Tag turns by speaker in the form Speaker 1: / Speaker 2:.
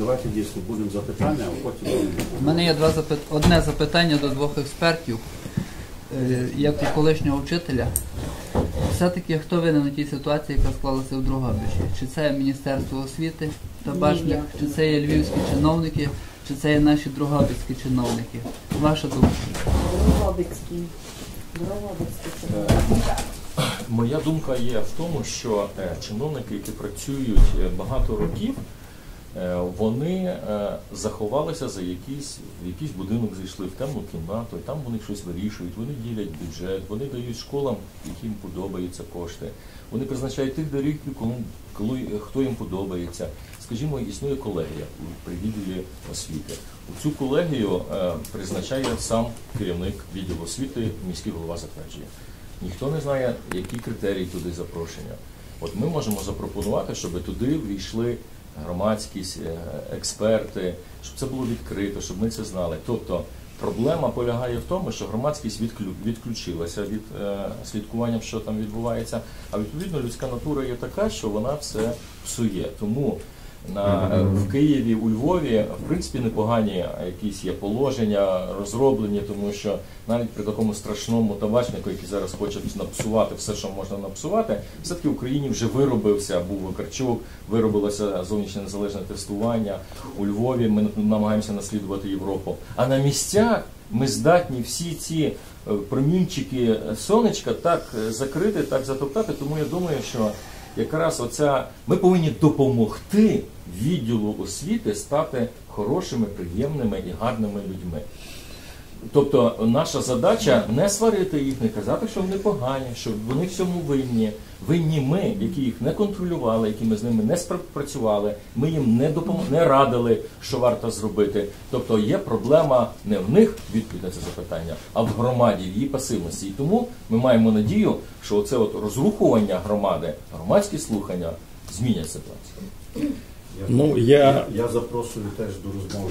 Speaker 1: давайте дійсно будемо запитання, а потім будемо.
Speaker 2: У мене є два запит... одне запитання до двох експертів, Е, як у колишнього вчителя. Все-таки хто винен у тій ситуації, яка склалася в Другобичі? Чи це Міністерство освіти та башник, чи це є львівські чиновники, чи це є наші другобицькі чиновники? Ваша думка?
Speaker 3: Дрогобицький. Дрогобицький це
Speaker 4: Моя думка є в тому, що е, чиновники, які працюють е, багато років, е, вони е, заховалися за якийсь, якийсь будинок, зайшли в темну кімнату, і там вони щось вирішують, вони ділять бюджет, вони дають школам, яким подобаються кошти. Вони призначають тих директорів, кому коли, хто їм подобається. Скажімо, існує колегія при відділі освіти. У цю колегію е, призначає сам керівник відділу освіти, міський голова затверджує. Ніхто не знає, які критерії туди запрошення. От ми можемо запропонувати, щоб туди війшли громадськість, е, експерти, щоб це було відкрито, щоб ми це знали. Тобто проблема полягає в тому, що громадськість відключилася від е, слідкування, що там відбувається. А відповідно людська натура є така, що вона все псує. Тому на, е, в Києві, у Львові, в принципі, непогані якісь є положення розроблені, тому що навіть при такому страшному табачнику, який зараз хоче напсувати все, що можна напсувати, все-таки в Україні вже виробився, був Вакарчук, виробилося зовнішнє незалежне тестування. У Львові ми намагаємося наслідувати Європу. А на місцях ми здатні всі ці е, промінчики сонечка так е, закрити, так затоптати. Тому я думаю, що якраз оця ми повинні допомогти відділу освіти стати хорошими, приємними і гарними людьми. Тобто наша задача не сварити їх, не казати, що вони погані, що вони в цьому винні. Винні ми, які їх не контролювали, які ми з ними не співпрацювали, ми їм не допом... не радили, що варто зробити. Тобто є проблема не в них відповідь на це запитання, а в громаді, в її пасивності. І тому ми маємо надію, що оце от розрухування громади, громадські слухання змінять ситуацію.
Speaker 1: Я,
Speaker 5: Ну, я-
Speaker 1: я запрошую теж до розмови